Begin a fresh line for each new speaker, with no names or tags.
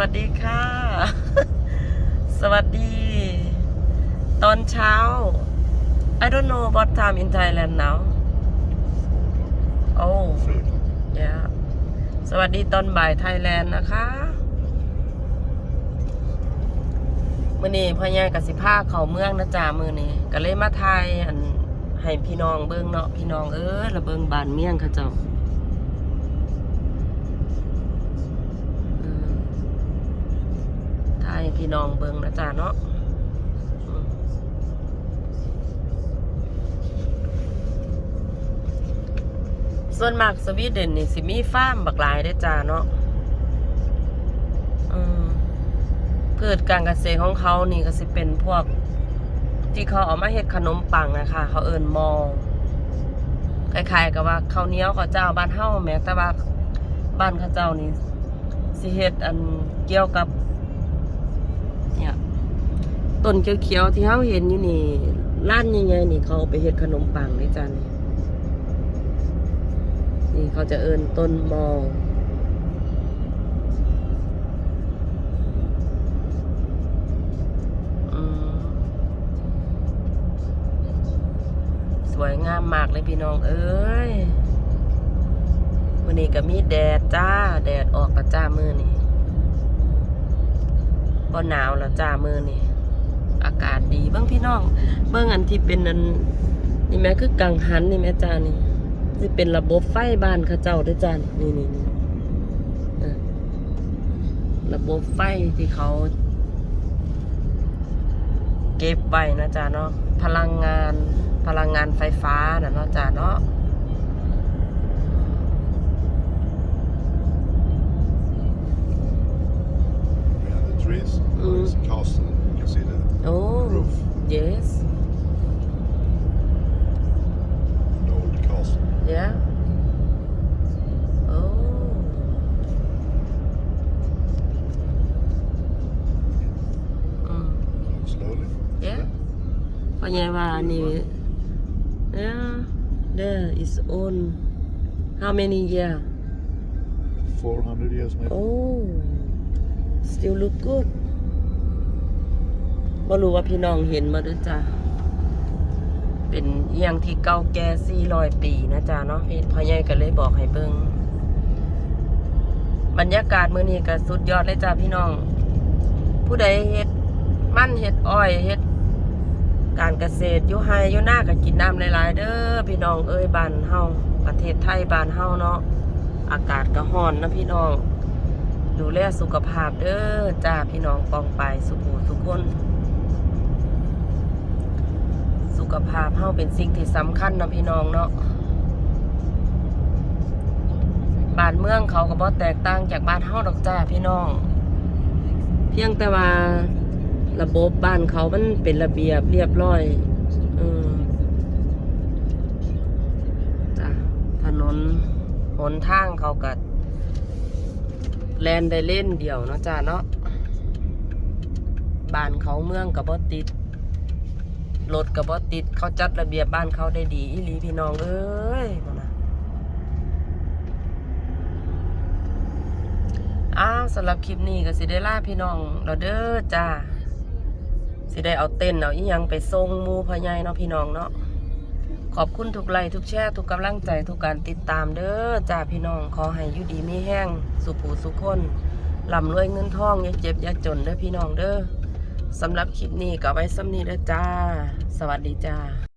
วัสดีค่ะ สวัสดี ตอนเช้า I don't know what time in Thailand now oh yeah สวัสดีตอนบ่ายไทยแลนด์นะคะมื่อนี้พ่อใหญ่กับสิพาเขาเมืองนะจ๊ะมือนี้ก็เลยมาไทยอันให้พี่น้องเบิ่งเนาะพี่น้องเอ้ยระเบิงบานเมี่ยงเขาเจ้า พี่น้องเบิงนะจ๊ะเนาะส่วนมากสวีเดนนี่สิมีฟาร์มบักหลายได้จ้าเนาะพืชการเกษตรของเขานี่ก็สิเป็นพวก ที่เขาเอามาเฮ็ดขนมปังนะคะเขาเอิ้นมอคล้ายๆกับว่าข้าวเหนียวเขาเจ้าบ้านเฮ้าแม้แต่ว่าบ้านเขาเจ้านี่สิเฮ็ดอันเกี่ยวกับ ต้นเขียวๆที่เฮาเห็นอยู่นี่ร้านใหญ่ๆนี่เขาไปเฮ็ดขนมปังเลยจ้านี่นี่เขาจะเอิ้นต้นมออืมสวยงามมากเลยพี่น้อง เอ้ยวันนี้ก็มีแดดจ้า แดดออกกระจ้ามือนี่บ่หนาวแล้วจ้ามือนี่ อากาศดีเบิ้งพี่น้องเบิ้งอันที่เป็นอันนี่แม่คือกังหันนี่แม่จานี่ที่เป็นระบบไฟบ้านเขาเจ้าด้วยจานนี่นี่นี่ระบบไฟที่เขา เก็บไว้นะจ๊ะเนาะพลังงานพลังงานไฟฟ้านะเนาะจ๊ะเนาะ เพราะไงว่านี่ yeah there is own how many year
400 years maybe.
Oh still look good บ่รู้ว่าพี่น้องเห็นมาด้วยจ้ะเป็นเอียงที่เก่าแก่400 ปีนะจ๊ะเนาะพี่พ่อใหญ่ก็เลยบอกให้เบิ่งบรรยากาศมื้อนี้ก็สุดยอดเลยจ้ะพี่น้อง ผู้ใดเฮ็ด มันเฮ็ดอ้อยเฮ็ด การเกษตรอยู่ไฮอยู่หน้าก็กินน้ำหลายๆเด้อพี่น้องเอ้ยบ้านเฮาประเทศไทยบ้านเฮาเนาะอากาศก็ร้อนนะพี่น้อง ดูแลสุขภาพเด้อจ้าพี่น้องปองไปสุขูสุขคน สุขภาพเฮาเป็นสิ่งที่สำคัญนะพี่น้องเนาะบ้านเมืองเขาก็บ่แตกต่างจากบ้านเฮาดอกจ้าพี่น้อง เพียงแต่ว่า ระบบบ้านเขามันเป็นระเบียบเรียบร้อยอจ้ะถนนหนทางเขากัดแลนได้เล่นเดียวเนาะจ้าเนาะบ้านเขาเมืองกับบ่ติดรถกับบ่ติดเขาจัดระเบียบบ้านเขาได้ดีอีหลีพี่น้องเอ้ยนะอ้าวสำหรับคลิปนี้ก็สิได้ล่าพี่น้องเราเด้อจ้า สิได้เอาเต้นเอาอีหยังไปทรงมูพ่อใหญ่เนาะพี่น้องเนาะขอบคุณทุกไลค์ทุกแชร์ทุกกำลังใจทุกการติดตามเด้อจ้าพี่น้องขอให้อยู่ดีมีแห้งสุขูสุขคนลำรวยเงินทองอย่าเจ็บอย่าจนเด้อพี่น้องเด้อสำหรับคลิปนี้ก็ไว้ซ้ำนี้เด้อจ้า สวัสดีจ้า